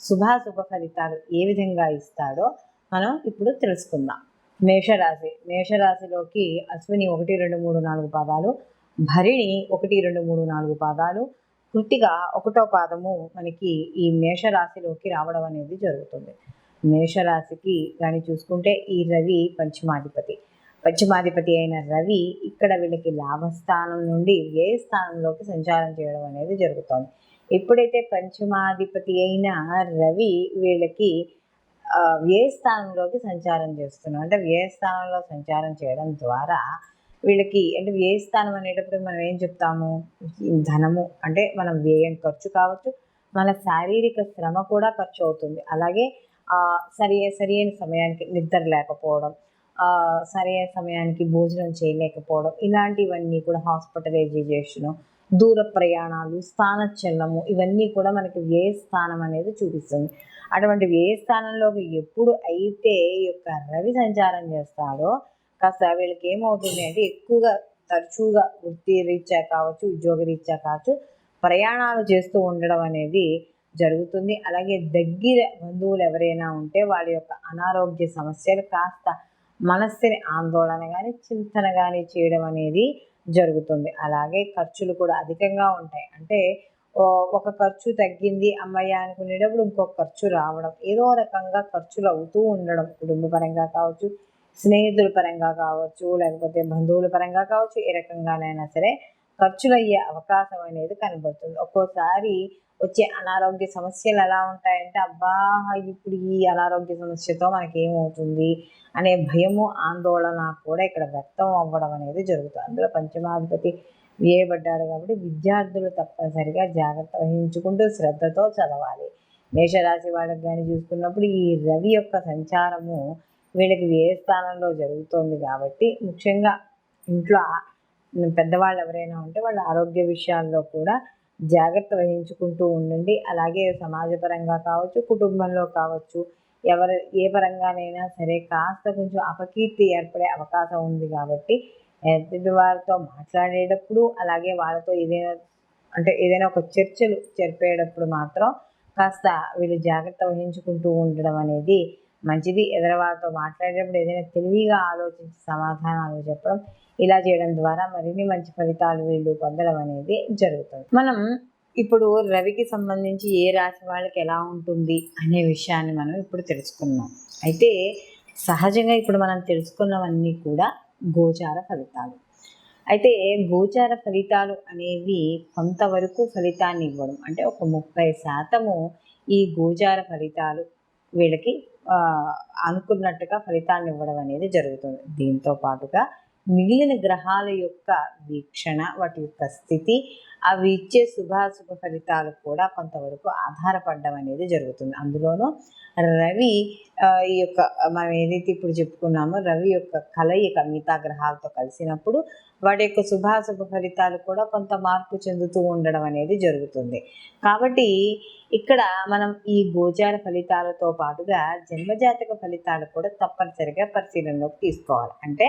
శుభాశుభ ఫలితాలు ఏ విధంగా ఇస్తాడో మనం ఇప్పుడు తెలుసుకుందాం. మేషరాశి మేషరాశిలోకి అశ్విని ఒకటి రెండు మూడు నాలుగు పాదాలు భరిణి ఒకటి రెండు మూడు నాలుగు పాదాలు కృతిగా ఒకటో పాదము మనకి ఈ మేషరాశిలోకి రావడం అనేది జరుగుతుంది. మేషరాశికి కానీ చూసుకుంటే ఈ రవి పంచమాధిపతి. పంచమాధిపతి అయిన రవి ఇక్కడ వీళ్ళకి లాభస్థానం నుండి ఏ స్థానంలోకి సంచారం చేయడం అనేది జరుగుతోంది. ఎప్పుడైతే పంచమాధిపతి అయిన రవి వీళ్ళకి వ్యయస్థానంలోకి సంచారం చేస్తున్నాం అంటే వ్యయస్థానంలో సంచారం చేయడం ద్వారా వీళ్ళకి అంటే వ్యయస్థానం అనేటప్పుడు మనం ఏం చెప్తాము? ధనము అంటే మనం వ్యయం ఖర్చు కావచ్చు మన శారీరక శ్రమ కూడా ఖర్చు అవుతుంది. అలాగే సరి సరి అయిన సమయానికి నిద్ర లేకపోవడం సరి అయిన సమయానికి భోజనం చేయలేకపోవడం ఇలాంటివన్నీ కూడా హాస్పిటలైజేషను దూర ప్రయాణాలు స్థానచలనము ఇవన్నీ కూడా మనకి వ్యయ స్థానం అనేది చూపిస్తుంది. అటువంటి వ్యయ స్థానంలోకి ఎప్పుడు అయితే ఈ యొక్క రవి సంచారం చేస్తాడో కాస్త వీళ్ళకి ఏమవుతుంది అంటే ఎక్కువగా తరచుగా వృత్తి రీత్యా కావచ్చు ఉద్యోగ రీత్యా కావచ్చు ప్రయాణాలు చేస్తూ ఉండడం అనేది జరుగుతుంది. అలాగే దగ్గర బంధువులు ఎవరైనా ఉంటే వాళ్ళ యొక్క అనారోగ్య సమస్యలు కాస్త మనస్సుని ఆందోళన కానీ చింతన కానీ చేయడం అనేది జరుగుతుంది. అలాగే ఖర్చులు కూడా అధికంగా ఉంటాయి. అంటే ఒక ఖర్చు తగ్గింది అమ్మయ్య అనుకునేటప్పుడు ఇంకొక ఖర్చు రావడం ఏదో రకంగా ఖర్చులు అవుతూ ఉండడం. కుటుంబ పరంగా కావచ్చు స్నేహితుల పరంగా కావచ్చు లేకపోతే బంధువుల పరంగా కావచ్చు ఏ రకంగానైనా సరే ఖర్చులు అయ్యే అవకాశం అనేది కనబడుతుంది. ఒక్కోసారి వచ్చే అనారోగ్య సమస్యలు ఎలా ఉంటాయంటే అబ్బా ఇప్పుడు ఈ అనారోగ్య సమస్యతో మనకి ఏమవుతుంది అనే భయము ఆందోళన కూడా ఇక్కడ వ్యక్తం అవ్వడం అనేది జరుగుతుంది. అందులో పంచమాధిపతి వేయబడ్డాడు కాబట్టి విద్యార్థులు తప్పనిసరిగా జాగ్రత్త వహించుకుంటూ శ్రద్ధతో చదవాలి. మేషరాశి వాళ్ళకి కానీ చూసుకున్నప్పుడు ఈ రవి యొక్క సంచారము వీళ్ళకి ఏ స్థానంలో జరుగుతోంది కాబట్టి ముఖ్యంగా ఇంట్లో పెద్దవాళ్ళు ఎవరైనా ఉంటే వాళ్ళ ఆరోగ్య విషయాల్లో కూడా జాగ్రత్త వహించుకుంటూ ఉండండి. అలాగే సమాజపరంగా కావచ్చు కుటుంబంలో కావచ్చు ఎవరు ఏ పరంగానైనా సరే కాస్త కొంచెం అపకీర్తి ఏర్పడే అవకాశం ఉంది కాబట్టి ఎదుటి వారితో మాట్లాడేటప్పుడు అలాగే వాళ్ళతో ఏదైనా అంటే ఏదైనా ఒక చర్చలు జరిపేటప్పుడు మాత్రం కాస్త వీళ్ళు జాగ్రత్త వహించుకుంటూ ఉండడం అనేది మంచిది. ఎదురవారితో మాట్లాడేటప్పుడు ఏదైనా తెలివిగా ఆలోచించి సమాధానాలు చెప్పడం ఇలా చేయడం ద్వారా మరిన్ని మంచి ఫలితాలు వీళ్ళు పొందడం అనేది జరుగుతుంది. మనం ఇప్పుడు రవికి సంబంధించి ఏ రాశి వాళ్ళకి ఎలా ఉంటుంది అనే విషయాన్ని మనం ఇప్పుడు తెలుసుకున్నాం అయితే సహజంగా ఇప్పుడు మనం తెలుసుకున్నవన్నీ కూడా గోచార ఫలితాలు. అయితే గోచార ఫలితాలు అనేవి కొంతవరకు ఫలితాన్ని ఇవ్వడం. అంటే ఒక ముప్పై శాతము ఈ గోచార ఫలితాలు వీళ్ళకి అనుకున్నట్టుగా ఫలితాన్ని ఇవ్వడం అనేది జరుగుతుంది దీంతో పాటుగా. మిగిలిన గ్రహాల యొక్క వీక్షణ వాటి యొక్క స్థితి అవి ఇచ్చే శుభాశుభ ఫలితాలు కూడా కొంతవరకు ఆధారపడడం అనేది జరుగుతుంది. అందులోనూ రవి ఈ యొక్క మనం ఏదైతే ఇప్పుడు చెప్పుకున్నామో రవి యొక్క కలయిక మిగతా గ్రహాలతో కలిసినప్పుడు వాటి యొక్క శుభాశుభ ఫలితాలు కూడా కొంత మార్పు చెందుతూ ఉండడం అనేది జరుగుతుంది. కాబట్టి ఇక్కడ మనం ఈ గోచార ఫలితాలతో పాటుగా జన్మజాతక ఫలితాలు కూడా తప్పనిసరిగా పరిశీలనలోకి తీసుకోవాలి. అంటే